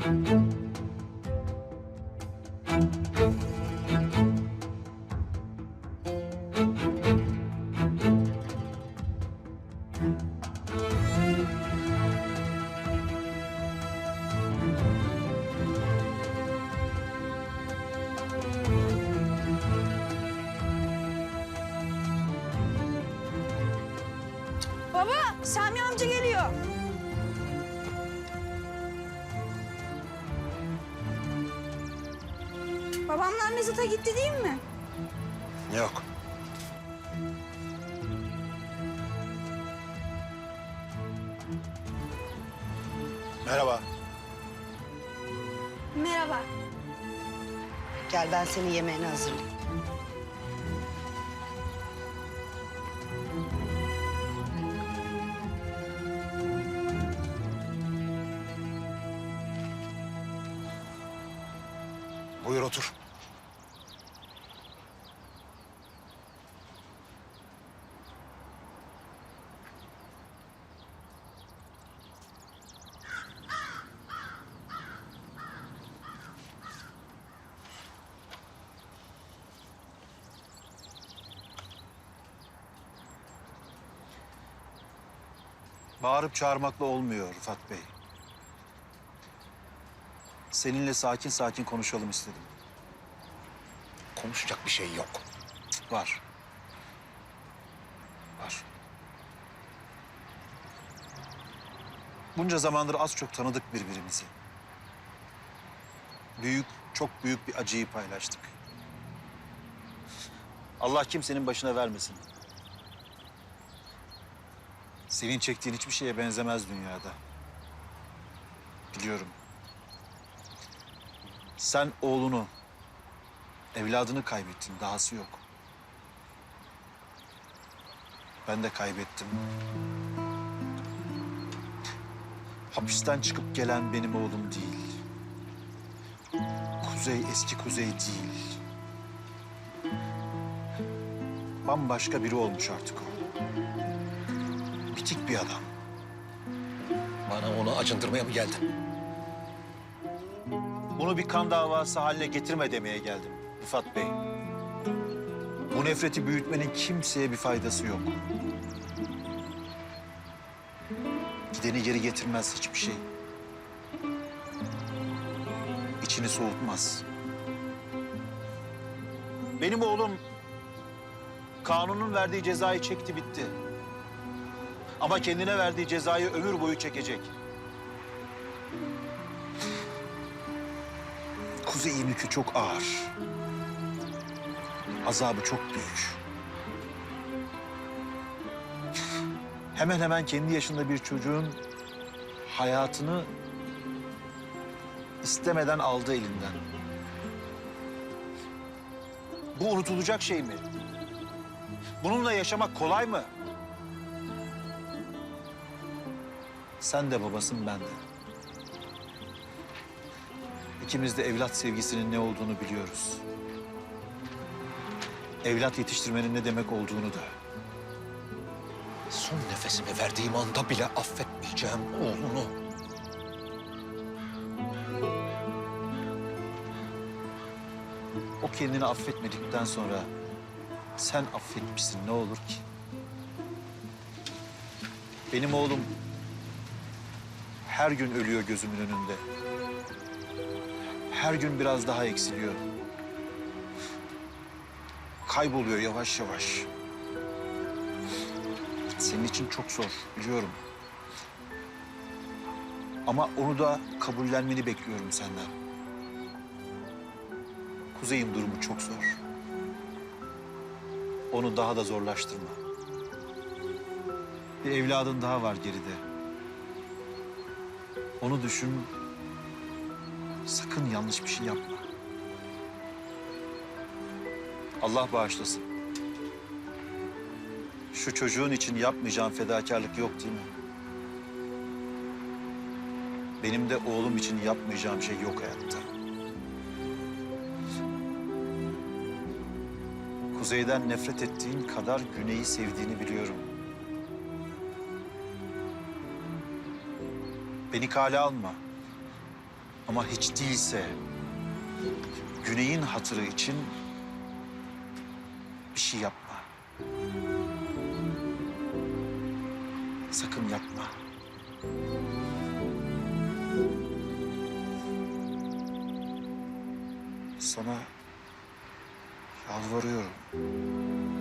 Baba, Sami amca geliyor. Babamlar mezata gitti değil mi? Yok. Merhaba. Merhaba. Gel ben senin yemeğini hazırlayayım. Buyur otur. Bağırıp çağırmakla olmuyor Rıfat Bey. Seninle sakin sakin konuşalım istedim. Konuşacak bir şey yok. Var. Var. Bunca zamandır az çok tanıdık birbirimizi. Büyük, çok büyük bir acıyı paylaştık. Allah kimsenin başına vermesin. Senin çektiğin hiçbir şeye benzemez dünyada. Biliyorum. Sen oğlunu, evladını kaybettin, dahası yok. Ben de kaybettim. Hapisten çıkıp gelen benim oğlum değil. Kuzey eski kuzey değil. Bambaşka biri olmuş artık o. Bitik bir adam. Bana onu acındırmaya mı geldin? Bunu bir kan davası haline getirme demeye geldim Rıfat Bey. Bu nefreti büyütmenin kimseye bir faydası yok. Gideni geri getirmez hiçbir şey. İçini soğutmaz. Benim oğlum kanunun verdiği cezayı çekti bitti. Ama kendine verdiği cezayı ömür boyu çekecek. Kuzey'in yükü çok ağır. Azabı çok büyük. Hemen hemen kendi yaşında bir çocuğun hayatını istemeden aldı elinden. Bu unutulacak şey mi? Bununla yaşamak kolay mı? Sen de babasın ben de. İkimiz de evlat sevgisinin ne olduğunu biliyoruz. Evlat yetiştirmenin ne demek olduğunu da. Son nefesimi verdiğim anda bile affetmeyeceğim oğlunu. O kendini affetmedikten sonra sen affetmişsin ne olur ki? Benim oğlum her gün ölüyor gözümün önünde. Her gün biraz daha eksiliyor. Kayboluyor yavaş yavaş. Senin için çok zor biliyorum. Ama onu da kabullenmeni bekliyorum senden. Kuzey'in durumu çok zor. Onu daha da zorlaştırma. Bir evladın daha var geride. Onu düşün. Sakın yanlış bir şey yapma. Allah bağışlasın. Şu çocuğun için yapmayacağım fedakarlık yok değil mi? Benim de oğlum için yapmayacağım şey yok hayatta. Kuzeyden nefret ettiğin kadar güneyi sevdiğini biliyorum. Beni kale alma. Ama hiç değilse Güney'in hatırı için bir şey yapma. Sakın yapma. Sana yalvarıyorum.